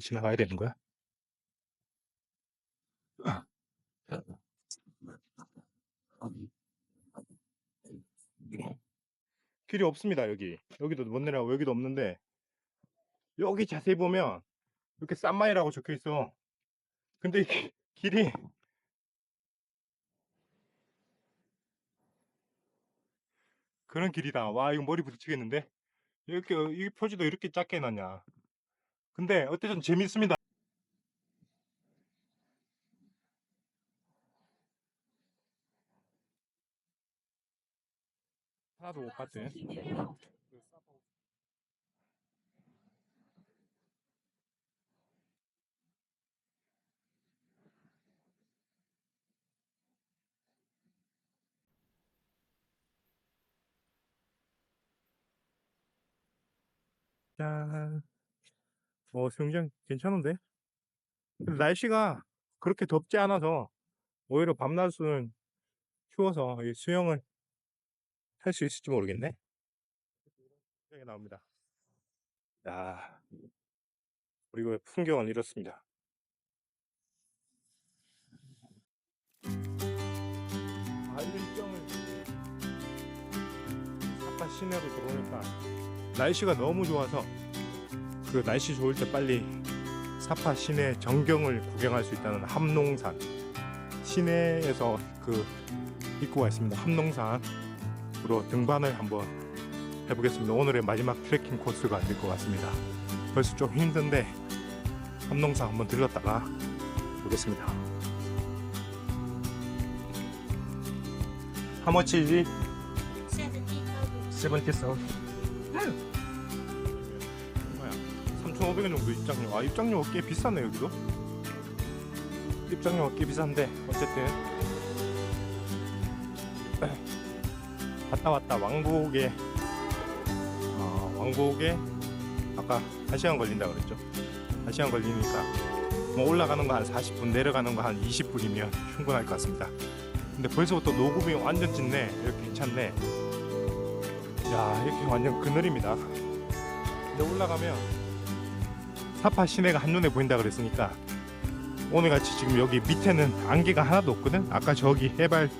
지나가야 되는 거야? 길이 없습니다 여기. 여기도 못 내려가고 여기도 없는데 여기 자세히 보면 이렇게 쌈마이라고 적혀 있어. 근데 길이 그런 길이다. 와 이거 머리 부딪히겠는데? 이렇게 이 표지도 이렇게 작게 해놨냐 근데 어쨌든 재밌습니다 하나도 못 봤대 짠. 어, 수영장 괜찮은데? 날씨가 그렇게 덥지 않아서 오히려 밤낮은 추워서 이 수영을 할 수 있을지 모르겠네. 수영이 나옵니다. 야, 그리고 풍경은 이렇습니다. 아, 일정을 사파 시내로 들어오니까 날씨가 너무 좋아서 그 날씨 좋을 때 빨리 사파 시내 전경을 구경할 수 있다는 함농산 시내에서 그 입구가 있습니다. 함농산으로 등반을 한번 해보겠습니다. 오늘의 마지막 트레킹 코스가 될 것 같습니다. 벌써 좀 힘든데 함농산 한번 들렀다가 보겠습니다. It? 70 so. 얼 3,500원 정도 입장료. 아 입장료 꽤 비싸네 여기도. 입장료가 꽤 비싼데 어쨌든 갔다 왔다 왕복에 어, 왕복에 아까 1시간 걸린다 그랬죠. 1시간 걸리니까 뭐 올라가는 거 한 40분 내려가는 거 한 20분이면 충분할 것 같습니다. 근데 벌써부터 녹음이 완전 짙네. 이렇게 괜찮네. 야 이렇게 완전 그늘입니다. 근데 올라가면 사파 시내가 한눈에 보인다 그랬으니까 오늘 같이 지금 여기 밑에는 안개가 하나도 없거든. 아까 저기 해발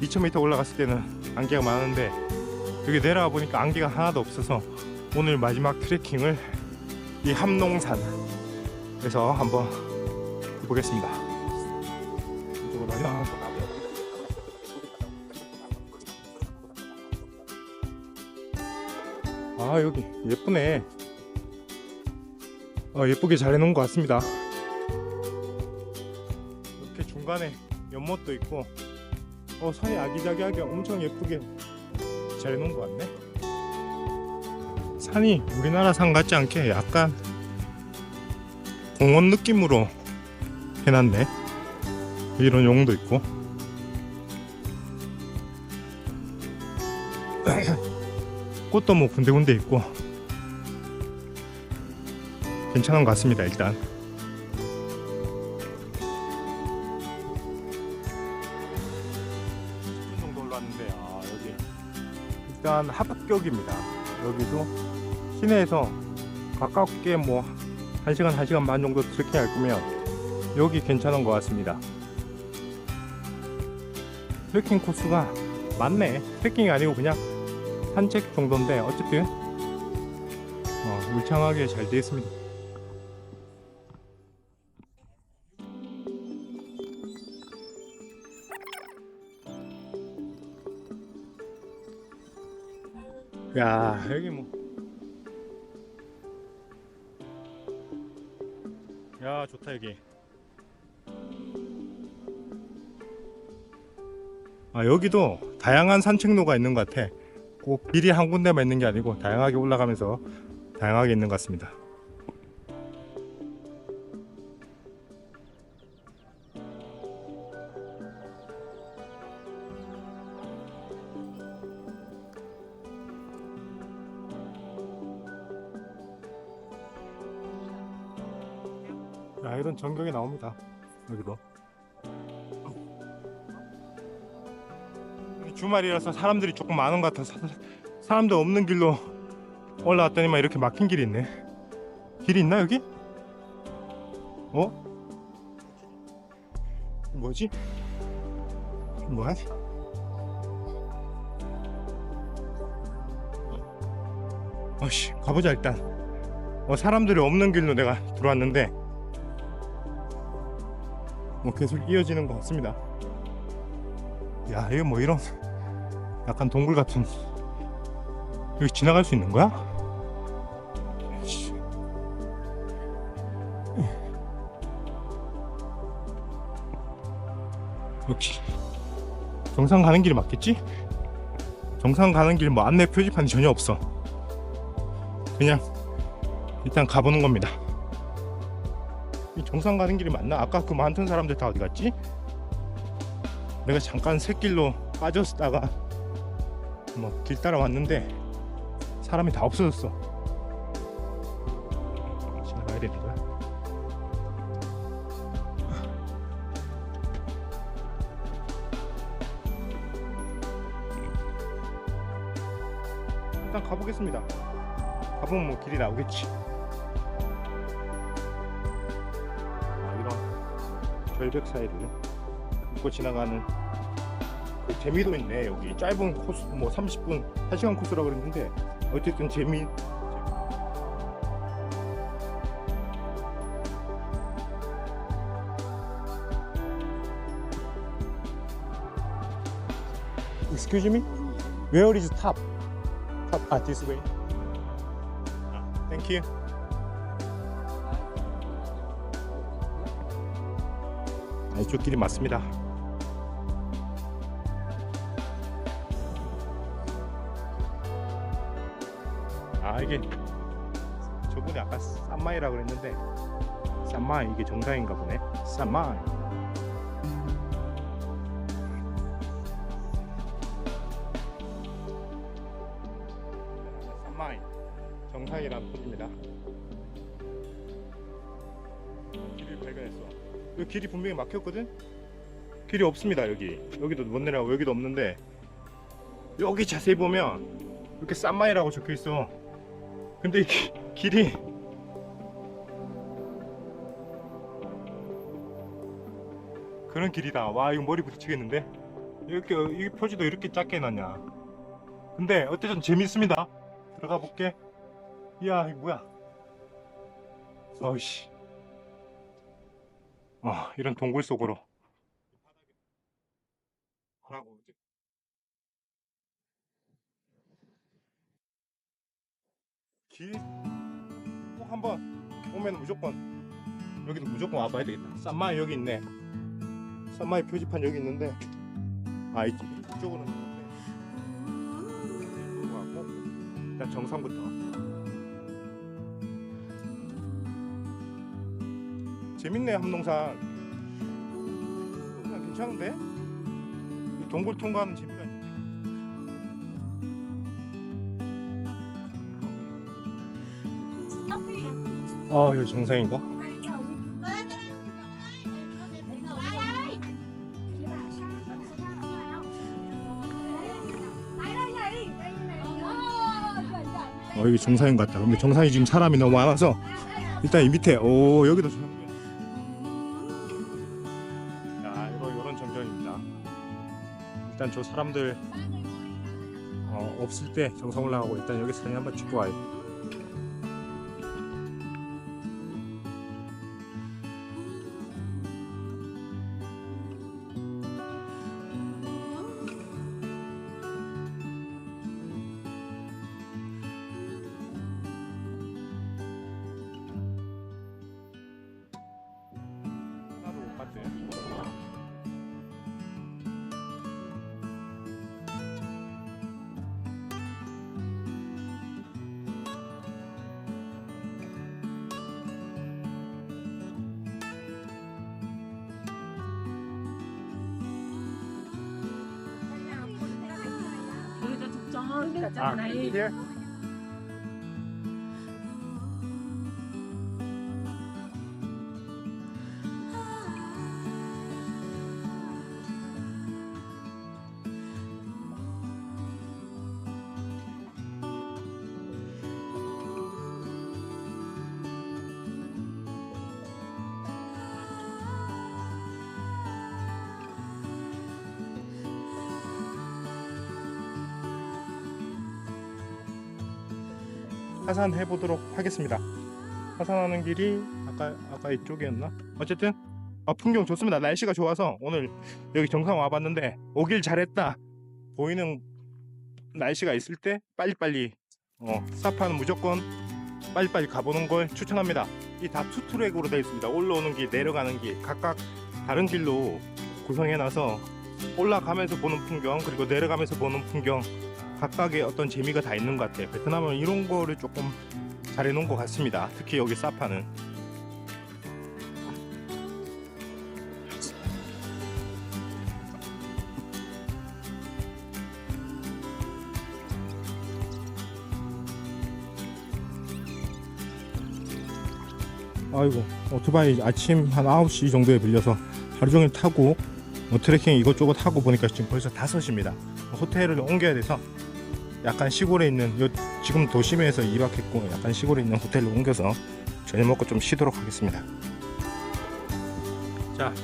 2,000m 올라갔을 때는 안개가 많은데 여기 내려와 보니까 안개가 하나도 없어서 오늘 마지막 트레킹을 이 함농산에서 한번 가자. 아 여기 예쁘네. 어, 예쁘게 잘 해놓은 것 같습니다. 이렇게 중간에 연못도 있고, 어 산이 아기자기하게 엄청 예쁘게 잘 해놓은 것 같네. 산이 우리나라 산 같지 않게 약간 공원 느낌으로 해놨네. 이런 용도 있고. 꽃도 뭐 군데군데 있고 괜찮은 것 같습니다 일단. 10분 정도 올랐는데 아 여기. 일단 합격입니다. 여기도 시내에서 가깝게 뭐 1시간 1시간 반 정도 트레킹 할 거면 여기 괜찮은 것 같습니다. 트레킹 코스가 많네. 트레킹이 아니고 그냥 산책 정도인데 어쨌든 어, 울창하게 잘 되어 있습니다. 야 여기 뭐. 야 좋다 여기. 아 여기도 다양한 산책로가 있는 것 같아. 꼭 길이 한 군데만 있는 게 아니고 다양하게 올라가면서 다양하게 있는 것 같습니다. 주말이라서 사람들이 조금 많은 것 같아서 사람들 없는 길로 올라왔더니만 이렇게 막힌 길이 있네. 길이 있나 여기? 어? 뭐지? 뭐야? 어씨 가보자 일단 어, 사람들이 없는 길로 내가 들어왔는데 뭐 계속 이어지는 것 같습니다 야 이거 뭐 이런 약간 동굴 같은 여기 지나갈 수 있는 거야? 씨. 여기 정상 가는 길이 맞겠지? 정상 가는 길 뭐 안내 표지판이 전혀 없어 그냥 일단 가보는 겁니다 이 정상 가는 길이 맞나? 아까 그 많던 사람들 다 어디 갔지? 내가 잠깐 샛길로 빠졌다가 뭐 길 따라 왔는데 사람이 다 없어졌어. 지나가야 되는 거야? 일단 가보겠습니다. 가보면 뭐 길이 나오겠지. 아 이런 절벽 사이를 걷고 지나가는 그 재미도 있네 여기 짧은 코스 뭐 30분 1시간 코스라 그랬는데 어쨌든 재미 Excuse me? Where is top? Top ah this way. Ah, thank you. 아, 이쪽 길이 맞습니다. 쌈마이라 그랬는데 쌈마이 이게 정상인가 보네. 쌈마이. 쌈마이 정상이라는 표입니다. 길을 발견했어. 여기 길이 분명히 막혔거든. 길이 없습니다 여기. 여기도 못 내려가고 여기도 없는데 여기 자세히 보면 이렇게 쌈마이라고 적혀 있어. 근데 이 기- 길이 그런 길이다. 와 이거 머리 부딪히겠는데? 이렇게 이 표지도 이렇게 작게 해놨냐? 근데 어쨌든 재밌습니다. 들어가 볼게. 이야 이거 뭐야? 어이씨. 아 이런 동굴 속으로. 하라고 이제. 길꼭 한번 오면 무조건 여기도 무조건 와봐야 되겠다. 쌈마이 여기 있네. 쌈마이 표지판 여기 있는데 아 이쪽 있는데 가고 일단 정상부터 재밌네 함농산. 괜찮은데? 이 동굴 통과하는 재미가 있네. 아 여기 정상인가? 어 여기 정상인 것 같다. 근데 정상이 지금 사람이 너무 많아서 일단 이 밑에 오 여기도 정상. 야 이거 이런 전경입니다. 일단 저 사람들 어, 없을 때 정상 올라가고 일단 여기 사진 한번 찍고 와요. 好，再见， 하산해 보도록 하겠습니다. 하산하는 길이 아까 아까 이쪽이었나? 어쨌든 아, 풍경 좋습니다. 날씨가 좋아서 오늘 여기 정상 와봤는데 오길 잘했다. 보이는 날씨가 있을 때 빨리빨리 어, 사파는 무조건 빨리빨리 가보는 걸 추천합니다. 이 다 투트랙으로 되어 있습니다. 올라오는 길, 내려가는 길 각각 다른 길로 구성해 놔서 올라가면서 보는 풍경 그리고 내려가면서 보는 풍경 각각의 어떤 재미가 다 있는 것 같아요. 베트남은 이런 거를 조금 잘 해놓은 것 같습니다. 특히 여기 사파는. 아이고 오토바이 아침 한 9시 정도에 빌려서 하루 종일 타고 뭐 트레킹 이것저것 하고 보니까 지금 벌써 5시입니다 호텔을 옮겨야 돼서 약간 시골에 있는 요 지금 도심에서 2박 했고 약간 시골에 있는 호텔로 옮겨서 저녁 먹고 좀 쉬도록 하겠습니다. 자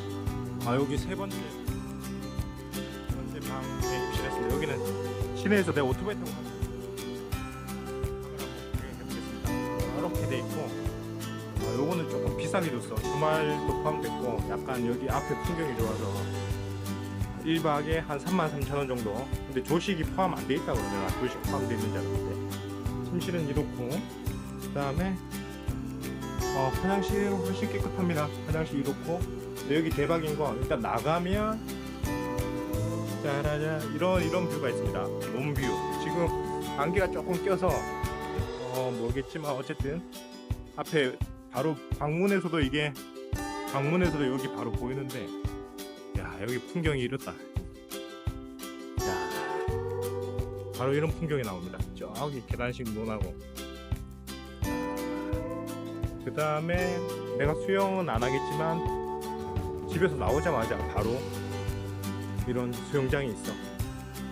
아, 여기 세 번째. 세 번째 방에 입실했습니다. 여기는 시내에서 내가 오토바이 타고 가는 이렇게 돼 있고 어, 요거는 조금 비싸게 줬어. 주말도 포함됐고 약간 여기 앞에 풍경이 좋아서 1박에 한 33,000원 정도. 근데 조식이 포함 안 돼 있다고 그러잖아. 조식 포함돼 있는 줄 알았는데. 침실은 이렇고 그 다음에 어, 화장실은 훨씬 깨끗합니다. 화장실 이렇고 여기 대박인 건 일단 나가면 짜라자 이런 이런 뷰가 있습니다. 논뷰. 지금 안개가 조금 껴서 어 모르겠지만 어쨌든 앞에 바로 방문에서도 이게 방문에서도 여기 바로 보이는데 야 여기 풍경이 이렇다. 야 바로 이런 풍경이 나옵니다. 저기 계단식 논하고. 그 다음에 내가 수영은 안 하겠지만 집에서 나오자마자 바로 이런 수영장이 있어.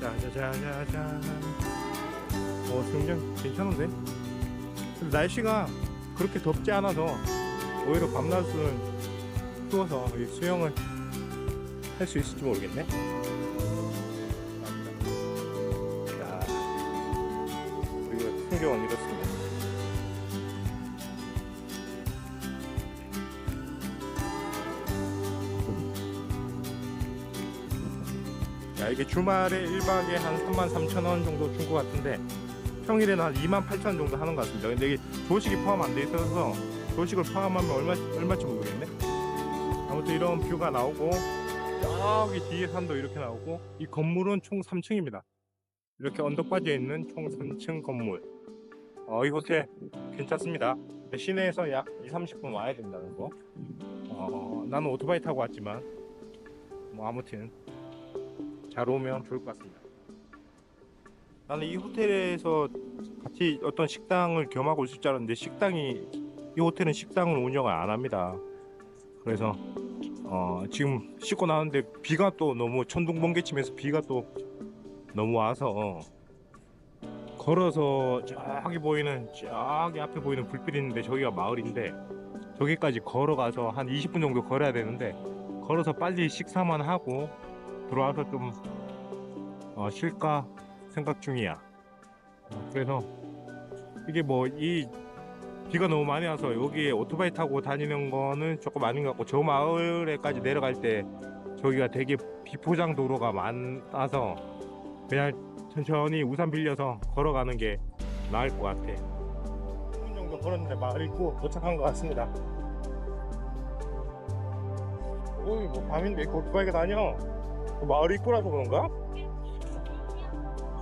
짜자자자잔 어 수영장 괜찮은데? 근데 날씨가 그렇게 덥지 않아서 오히려 밤낮은 추워서 이 수영을 할 수 있을지 모르겠네. 자, 그리고 풍경은 이렇습니다. 야, 이게 주말에 1박에 한 33,000원 정도 준 것 같은데 평일에는 한 28,000원 정도 하는 것 같습니다. 근데 이게 조식이 포함 안 돼 있어서 조식을 포함하면 얼마 얼마쯤 모르겠네. 아무튼 이런 뷰가 나오고 저기 뒤에 산도 이렇게 나오고 이 건물은 총 3층입니다. 이렇게 언덕 빠져 있는 총 3층 건물. 어, 이 호텔 괜찮습니다. 시내에서 약 2, 30분 와야 된다는 거. 어, 나는 오토바이 타고 왔지만 뭐 아무튼 잘 오면 좋을 것 같습니다. 나는 이 호텔에서 같이 어떤 식당을 겸하고 있을 줄 알았는데 식당이 이 호텔은 식당을 운영을 안 합니다. 그래서 어, 지금 씻고 나왔는데 비가 또 너무 천둥 번개 치면서 비가 또 너무 와서 걸어서 저기 보이는 저기 앞에 보이는 불빛 있는데 저기가 마을인데 저기까지 걸어가서 한 20분 정도 걸어야 되는데 걸어서 빨리 식사만 하고 들어와서 좀 어, 쉴까 생각 중이야. 어, 그래서 이게 뭐 이 비가 너무 많이 와서 여기에 오토바이 타고 다니는 거는 조금 아닌 것 같고 저 마을에까지 내려갈 때 저기가 되게 비포장 도로가 많아서 그냥 천천히 우산 빌려서 걸어가는 게 나을 것 같아. 10분 정도 걸었는데 마을 입구 도착한 것 같습니다. 오이 뭐 밤인데 오토바이가 다녀? 그 마을 입구라서 그런가?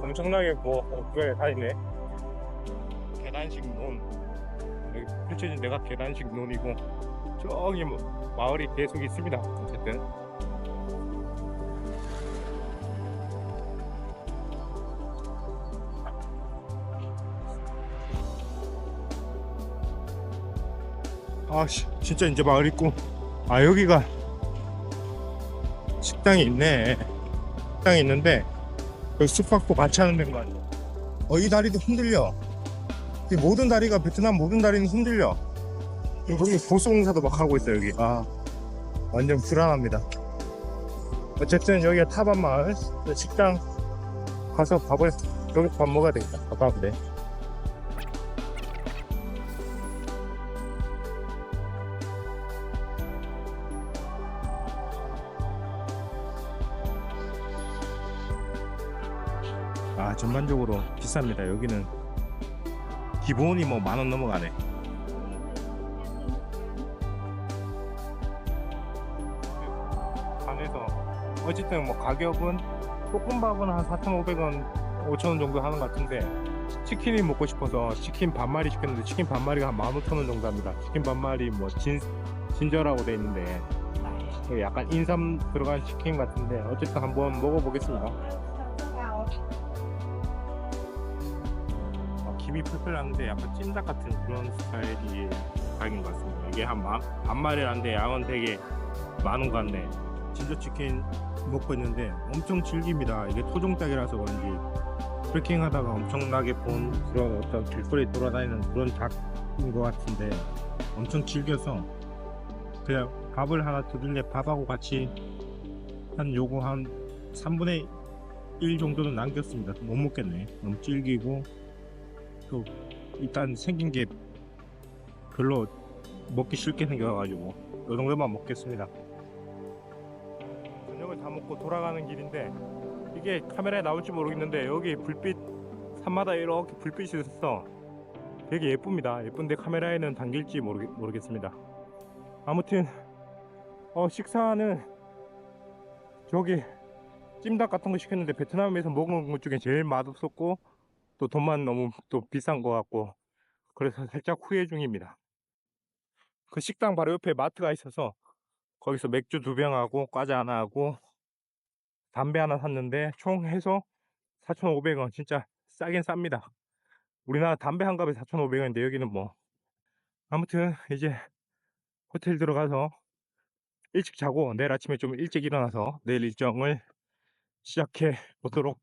엄청나게 뭐 오토바이 다니네. 계단식 논. 펼쳐진 데가 계단식 논이고 저기 뭐 마을이 계속 있습니다. 어쨌든. 아씨 진짜 이제 마을 있고 아 여기가 식당이 있네 식당이 있는데 여기 숙박도 같이 하는 데인 거 아니야 어이 다리도 흔들려 이 모든 다리가 베트남 모든 다리는 흔들려 예. 여기 보수공사도 막 하고 있어 여기. 아 완전 불안합니다. 어쨌든 여기가 타반 마을 그 식당 가서 밥을 여기 밥 먹어야 되겠다. 아까운데. 아 전반적으로 비쌉니다 여기는 기본이 뭐 만 원 넘어가네. 안에서 어쨌든 뭐 가격은 볶음밥은 한 4,500원 5,000원 정도 하는 것 같은데 치킨이 먹고 싶어서 치킨 반마리 시켰는데 치킨 반마리가 한 15,000원 정도 합니다. 치킨 반마리 뭐 진, 진저라고 돼 있는데 이게 약간 인삼 들어간 치킨 같은데 어쨌든 한번 먹어보겠습니다 김이 풀풀 나는데 약간 찜닭 같은 그런 스타일이 각인 것 같습니다. 이게 한 만, 반마리라는데 양은 되게 많은 것 같네. 진저 치킨 먹고 있는데 엄청 질깁니다. 이게 토종닭이라서 그런지 트레킹 하다가 엄청나게 본 그런 어떤 길거리 돌아다니는 그런 닭인 것 같은데 엄청 질겨서 그냥 밥을 하나 두들려 밥하고 같이 한 요거 한 3분의 1 정도는 남겼습니다. 못 먹겠네. 너무 질기고 또 일단 생긴 게 별로 먹기 싫게 생겨가지고 이 정도만 먹겠습니다. 저녁을 다 먹고 돌아가는 길인데 이게 카메라에 나올지 모르겠는데 여기 불빛 산마다 이렇게 불빛이 있어서 되게 예쁩니다. 예쁜데 카메라에는 담길지 모르겠, 모르겠습니다. 아무튼 어, 식사는 저기 찜닭 같은 거 시켰는데 베트남에서 먹은 것 중에 제일 맛없었고 또 돈만 너무 또 비싼 것 같고 그래서 살짝 후회 중입니다. 그 식당 바로 옆에 마트가 있어서 거기서 맥주 두 병하고 과자 하나 하고 담배 하나 샀는데 총 해서 4,500원 진짜 싸긴 쌉니다. 우리나라 담배 한 갑에 4,500원인데 여기는 뭐 아무튼 이제 호텔 들어가서 일찍 자고 내일 아침에 좀 일찍 일어나서 내일 일정을 시작해 보도록